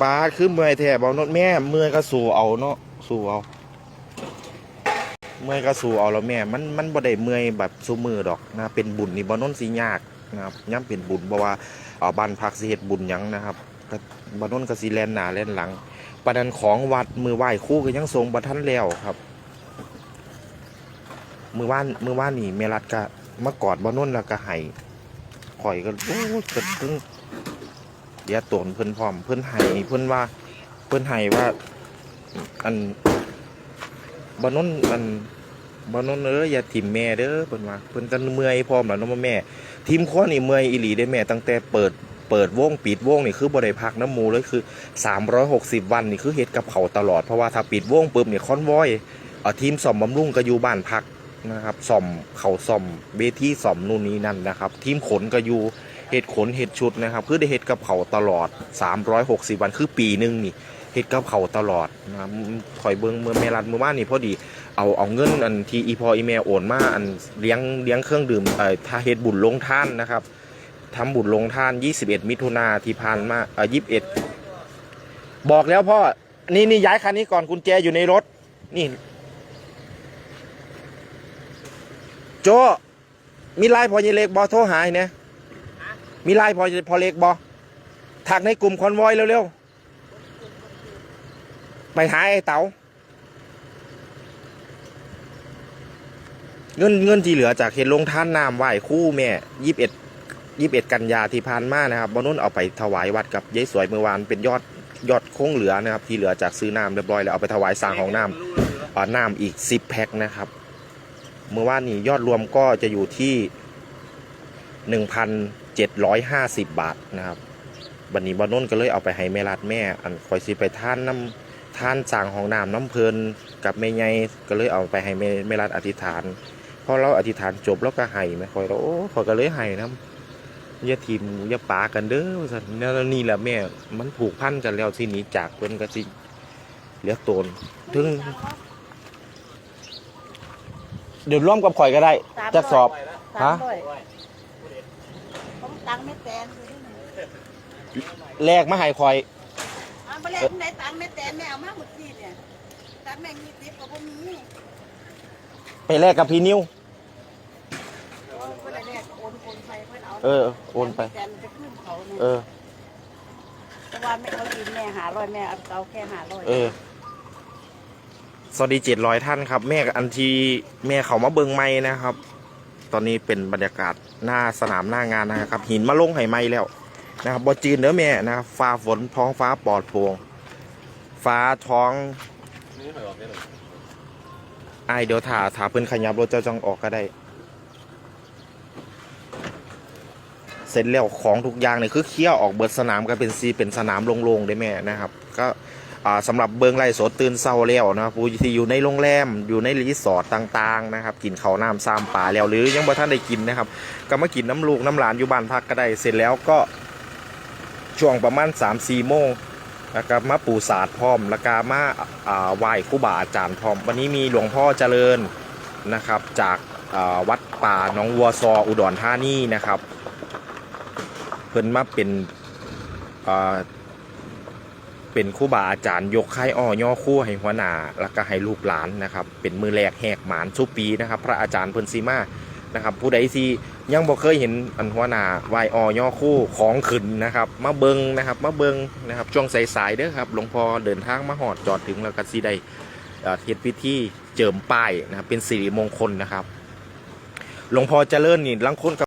ปลาคือเมื่อยแท้บ่นดแม่ เมื่อยก็สู้เอาเนาะสู้เอา เมื่อยก็สู้เอาแล้วแม่ มันมันบ่ได้เมื่อยแบบสู้มือดอกนะเป็นบุญนี่บ่นนสิยากนะครับย่ำเป็นบุญเพราะว่าเอาบ้านพักสิเฮ็ดบุญยังนะครับก็บ่นนก็สิแลนหนาแลนหลังประด็นของวัดมือไหว้คู่ก็ยังทรงบ่ทันแล้วครับ มือว่านมือว่านนี่แม่รัดก็มากอดบ่นนแล้วก็ให้ข่อยก็โอ้ยก็ถึง เดี๋ยวตนเพิ่นพร้อม เพิ่นให้เพิ่นว่า เพิ่นให้ว่า อันบ่นนอันบ่นนเอ้ยอย่าทิ่มแม่เด้อเพิ่นว่าเพิ่นก็เมื่อยพร้อมแล้วเนาะแม่ทีมข้อนี่เมื่อยอีหลีได้แม่ตั้งแต่เปิดเปิดวงปิดวงนี่คือบ่ได้พักน้ำมูเลยคือ 360 วันนี่คือเฮ็ดกับเขาตลอดเพราะว่าถ้าปิดวงปุ๊บนี่ยคอนวอยเอ่อทีมซ่อมบำรุงก็อยู่บ้านพักนะครับซ่อมเขาซ่อมเวทีซ่อมนู่นนี่นั่นนะครับ ทีมขนก็อยู่ เฮ็ดขนเฮ็ดชุดนะครับ คือได้เฮ็ดกับเขาตลอด 360 วันคือปีหนึ่งนี่เฮ็ดกับเขาตลอดนะครับถอยเบิงเมื่อแม่รัดเมื่อวานนี่พอดีเอาเอาเงินอันที่อีพออีเมลโอนมาอันเลี้ยงเลี้ยงเครื่องดื่มเอ่อถ้าเฮ็ดบุญลงท่านนะครับทำบุญลงท่าน 21 มิถุนาที่ผ่านมาเอ่อ21 บอกแล้วพ่อนี่นี่ย้ายคันนี้ก่อนกุญแจอยู่ในรถ นี่ โจมีไลน์พอเยเล็กบอโทรหายเนี่ย มีไลน์พอพอเล็กบอถักในกลุ่มคอนวอยเร็วๆ ไปหาไอ้เต๋าเงินเงินที่เหลือจากเห็นลงท่านน้ำไหว้คู่แม่ยี่สิบเอ็ดยี่สิบเอ็ดกันยาที่ผ่านมานะครับบอนุ่นเอาไปถวายวัดกับยายสวยเมื่อวานเป็นยอดยอดคงเหลือนะครับ ที่เหลือจากซื้อน้ำเรียบร้อยแล้วเอาไปถวายสร้างของน้ำอ่าน้ำอีกสิบแพ็คนะครับ เมื่อวานนี้ยอดรวมก็จะอยู่ที่หนึ่งพัน เจ็ดร้อยห้าสิบบาทนะครับบันนี้บอนุ่นก็เลยเอาไปให้แม่รัดแม่ อันคอยสิไปท่านน้ำท่านสร้างของน้ำน้ำเพลินกับแม่ใหญ่ก็เลยเอาไปให้แม่แม่รัดอธิษฐานพอเราอธิษฐานจบแล้วก็ให้แม่คอยแล้วโอ้คอยก็เลยให้น้ำอย่าทีมอย่าปากันเด้อสันแล้วนี่แหละแม่ มันผูกพันกันแล้วทีนี้จากเพิ่นก็สิเหลือโตนถึง เดี๋ยวร่วมกับข่อยก็ได้จะสอบฮะสามร้อยผม ตังค์ไม่แตนอยู่ที่ไหนแลกมาให้ข่อยอ่าบ่แลกไหนตังค์ไม่แตนแม่เอามาหมดที่เนี่ยตังค์แม่งมีติบกับบ่มีไปแลกกับพี่นิ้ว โอ้ยบ่ได้แลกโอนโอนไปเพิ่นเอาเออโอนไป แตนจะขึ้นเขาเนี่ยเออ แต่ว่าแม่เขายืมแม่หาร้อยแม่เอาเอาแค่หาร้อยเออ สวัสดีเจ็ดร้อยท่านครับ แม่กับอันทีแม่เขามาเบิงไม้นะครับ ตอนนี้เป็นบรรยากาศหน้าสนามหน้างานนะครับ หินมาลงไห้ไม้แล้วนะครับบอจีนเด้อแม่นะครับฟ้าฝนท้องฟ้าปลอดโปร่งฟ้าท้องไอเดี๋ยวถ่าถ่าเพิ่นขยับรถเจ้าจังออกก็ได้ เสร็จแล้วของทุกอย่างเนี่ยคือเคี่ยวออกเบิดสนามก็เป็นซีเป็นสนามโล่งๆได้แม่นะครับ ก็ สำหรับเบิงไล่สดตื่นเศร้าแล้วนะครับผู้ที่อยู่ในโรงแรมอยู่ในรีสอร์ทต่างๆนะครับกินข้าวน้ำซ้ำปลาแล้วหรือยังบ่ท่านได้กินนะครับก็มากินน้ำลูกน้ำหลานอยู่บ้านพักก็ได้เสร็จแล้วก็ช่วงประมาณ3 4โมงแล้วก็มาปูศาสตร์พร้อมแล้วก็มาอ่าไหว้ครูบาอาจารย์พร้อม วันนี้มีหลวงพ่อเจริญนะครับ จากวัดป่าหนองวัวซออุดรธานีนะครับ เพิ่นมาเป็นอ่า เป็นครูบาอาจารย์ยกค่อ้อย่อคู่ให้หัวหน้าแล้วก็ให้ลูกหลานนะครับ เป็นมือแรกแหกหมานสุปีนะครับ พระอาจารย์เพิ่นซีมานะครับผู้ใดที่ยังบ่เคยเห็นอันหัวหน้าวายอ้อย่อคู่ของขึ้นนะครับมาเบิงนะครับมาเบิงนะครับช่วงสายๆเด้อครับหลวงพ่อเดินทางมาหอดจอดถึงแล้วก็สิได้เอ่อเฮ็ดพิธีเจิมป้ายนะครับเป็นสิริมงคลนะครับหลวงพ่อเจริญนี่ลังคนกับ